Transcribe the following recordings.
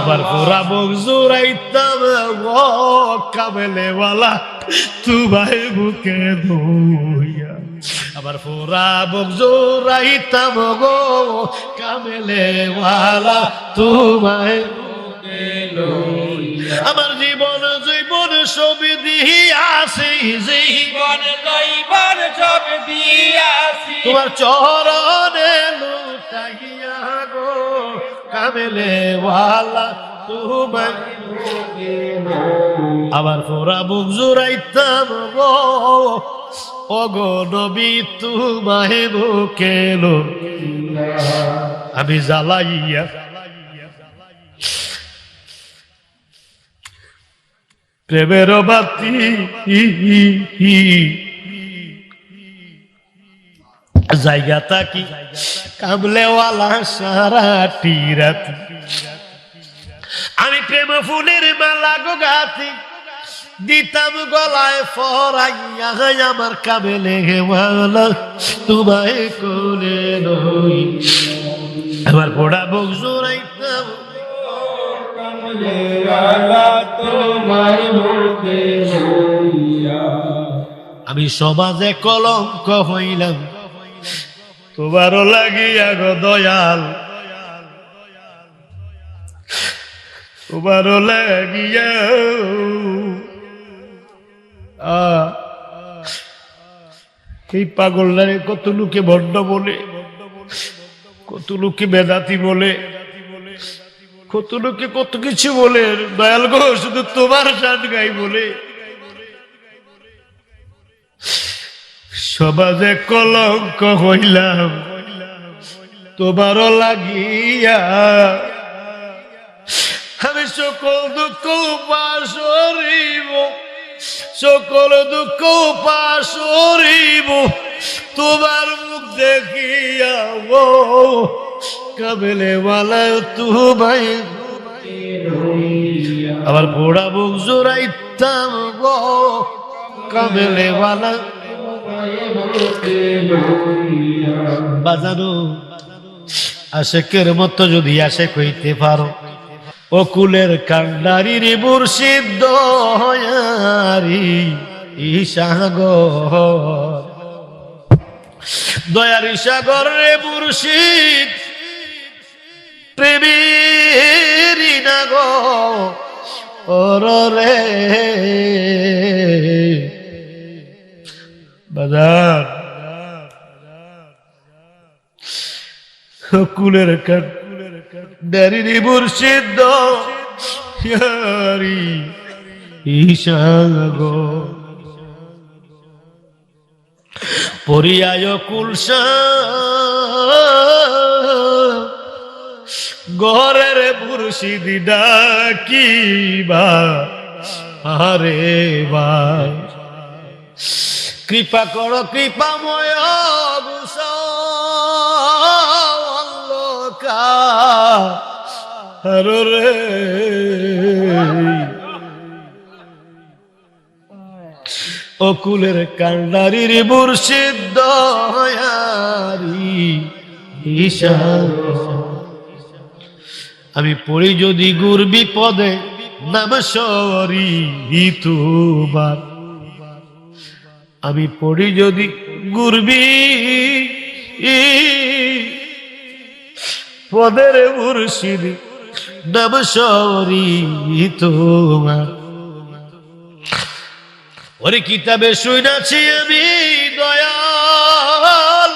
আবার পুরা বুক জোরাইতাম গো কামেলেওয়ালা তুমাই বুকে ধুইয়া। আবার পুরা বুক জোরাইতাম গো কামেলেওয়ালা তুমাই আমার জীবন জীবন ছবি দিয়াছি, জীবন জীবন সব দিয়াছি। তোমার চরণে লুটাইয়া গো কামেলে ওয়ালা তোমার আবার ফোরা বুক জুড়াইতাম গো। ওগো নবী, তোমায় বুকেলো আমি জ্বালাইয়া প্রেমের বাতি জায়গা তাকি কামলেওয়ালা সারাটি রাতি আমি প্রেম ফুলের মালা গো গাতি দিতাম গলায় ফরাইয়া আমার কামেলে হেওয়ালা তোমায় কোলে নই আমার পোড়া বুক কামলেওয়ালা তোমায় আমি সমাজে কলঙ্ক হইলাম। তোমারও লাগিয়া গো দয়াল। তোমারও লাগিয়া এই পাগলটারে কত লোকে ভণ্ড বলে, কত লোকে বেদাতি বলে, কত লোকে কত কিছু বলে। দয়াল গো, শুধু তোমার গাই বলে। সমাজে কলঙ্ক হইলাম, তোমারও লাগিয়া। আমি সকল দুঃখ পাশরিব সকল দুঃখ পাশরিব তোমার মুখ দেখিয়া, ও কাবেলে মালায় তুমাই আবার পোড়া বুক জোড়াইতাম গো কাবেলে মালা বাজানো আশেকের মতো যদি আশেক হইতে পারো, অকুলের কান্ডারি রে মুর্শিদ ঈশাগর। দয়ার ঈশাগর রে মুর্শিদ, প্রেমেরি না গো ওর রে বাজার কুলের ডারি মুর্শিদ ইয়ারি ঈশাগো। পরিয়ায় কুলসা ঘরের মুর্শিদ ডাকিবা আরে বা কৃপা কর কৃপাময় রে। অকুলের কান্ডারির মুর্শিদ আমি পড়ি যদি গুর বিপদে নাম সরি তোমার আমি পড়ি যদি গুরবি। পদের মুর্শিদ নাম সরি তোমার ওরে কিতাবে শুনাছি আমি নাম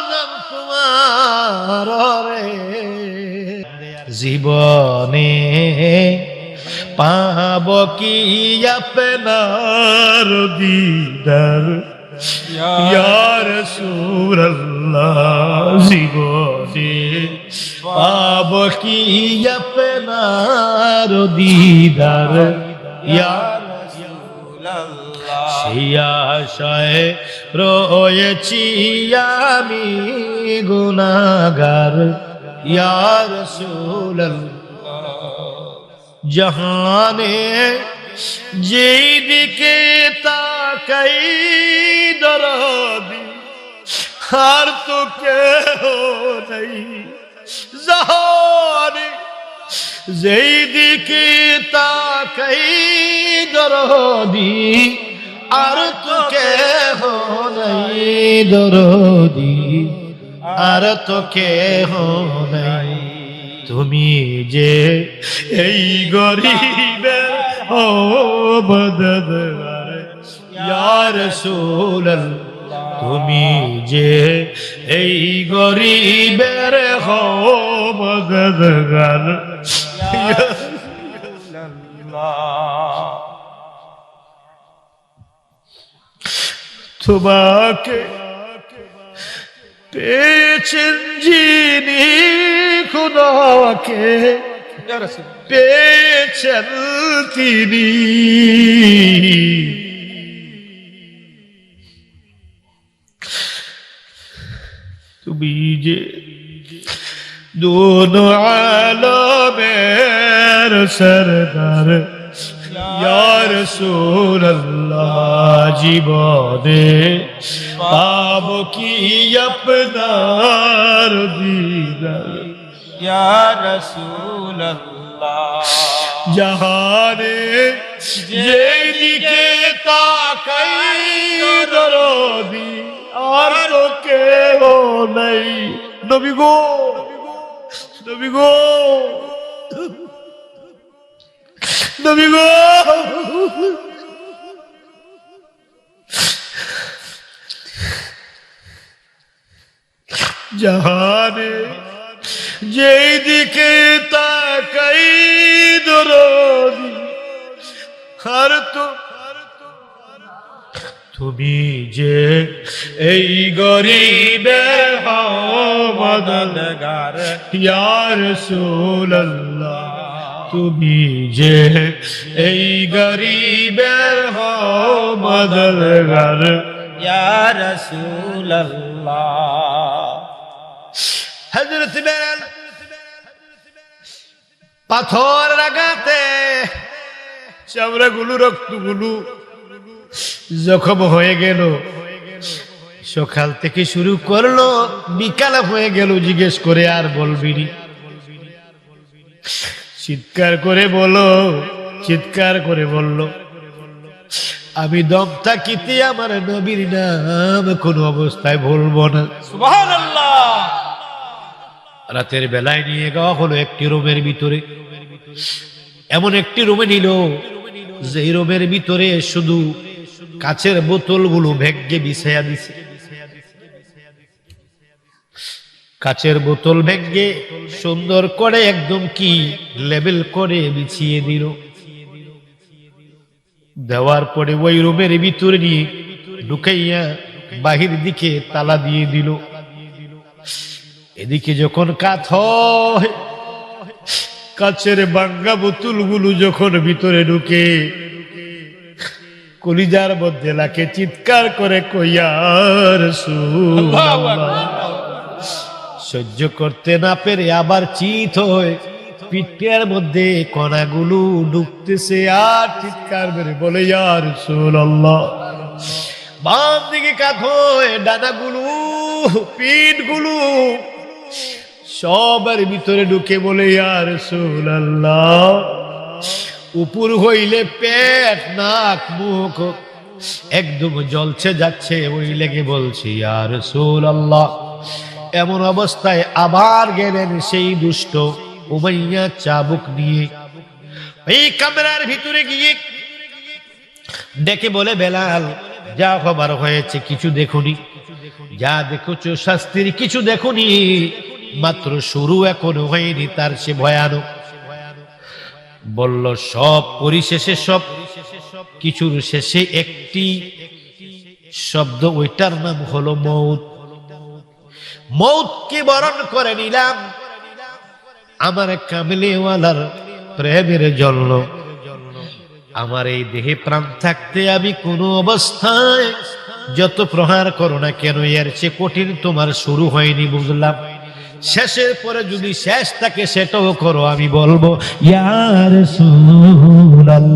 জীবনে পাব কি আপনার দিদার ইয়ার সুরল্লাহ জীবনে পাব কি আপনার দিদার? ইয়ার সেই আশায় রয়েছি আমি গুনাগার ইয়ার সুলল জাহানে যেই দিকে তাকাই দরদি আর তো কেউ নেই। জাহানে, যেই দিকে তাকাই দরদি, আর তো কেহ নাই দরদি, আর তো কেহ নাই। তুমি যে এই গরিবের ও মদদগার ইয়ার সুলল তুমি যে এই গরিবের হো মদদগার তোমাকে পেয়েছেন যিনি খুদাকে পেয়েছেন তিনি। সুবিজে। দোনো আলমের সরদার ইয়ার সুরল্লাহ জীবনে পাব কি আপনার দিদার? ইয়ার সুরল্লাহ জাহানে যে দিকে তাকাই দরদি আর তো কেউ নাই। নবী গো নবী গো নবী গো। জাহানে যেই দিকে তাকাই দরদি আর তো তুমি যে এই গরিবের মদন মদদগার ইয়ার সুল্লাহ তুমি যে এই গরিবের মদনগার ইয়া রাসূলুল্লাহ। হজরত বেলাল পাথর লাগাতে চামড়াগুলো, রক্তগুলো জখম হয়ে গেল সকাল থেকে শুরু করল বিকাল হয়ে গেল জিজ্ঞেস করে আর বলবিনি চিৎকার করে বলো চিৎকার করে বলল আমি দম থাকিতে আমার নবীর নাম কোনো অবস্থায় ভুলবো না। রাতের বেলায় নিয়ে যাওয়া হলো একটি রুমের ভিতরে। এমন একটি রুমে নিল যে রুমের ভিতরে শুধু কাছের বোতলগুলো ভেগ্গে বিছাইয়া দিছে। কাচের বোতল ভেঙ্গে সুন্দর করে একদম কি লেবেল করে বিছিয়ে দিল। দেওয়ার পরে ওই রুমের ভিতরে নিয়ে ঢুকাইয়া বাহির দিকে তালা দিয়ে দিল। এদিকে যখন কাত হয় কাছের বাঙ্গা বোতলগুলো যখন ভিতরে ঢুকে কলিজার মধ্যে লাখে চিৎকার করে কইয়ার সহ্য করতে না পেরে আবার চিত হয়ে। পিঠের মধ্যে কণাগুলো ঢুকতেছে আর চিৎকার মেরে বলে ইয়ার সুল বাম দিকে কাত হয়ে, ডানাগুলো, পিঠগুলো। সবার ভিতরে ঢুকে বলে ইয়ার সুল উপর হইলে পেট, নাক, মুখ, একদম জলছে যাচ্ছে ওই লেগে বলছি আর সুল আল্লাহ এমন অবস্থায় আবার গেলেন সেই দুষ্ট উমাইয়া চাবুক নিয়ে। এই কামরার ভিতরে গিয়ে ডেকে বলে, বেলাল, যা খবর হয়েছে কিছু দেখুনি। যা দেখছ শাস্তির কিছু দেখুনি। মাত্র শুরু এখন হয়নি তার সে ভয়ানক বলল, সব পরিশেষে সব, কিছুর শেষে একটি শব্দ, ওইটার নাম হলো মৌত। মৌতকে বরণ করে নিলাম আমার কামলিওয়ালার প্রেমের জন্য। আমার এই দেহে প্রাণ থাকতে আমি কোনো অবস্থায় যত প্রহার করো না কেন, এর চেয়ে কঠিন তোমার শুরু হয়নি বুঝলাম। শেষের পরে যদি শেষ থাকে সেটাও করো আমি বলব ইয়ার সুল্লাহ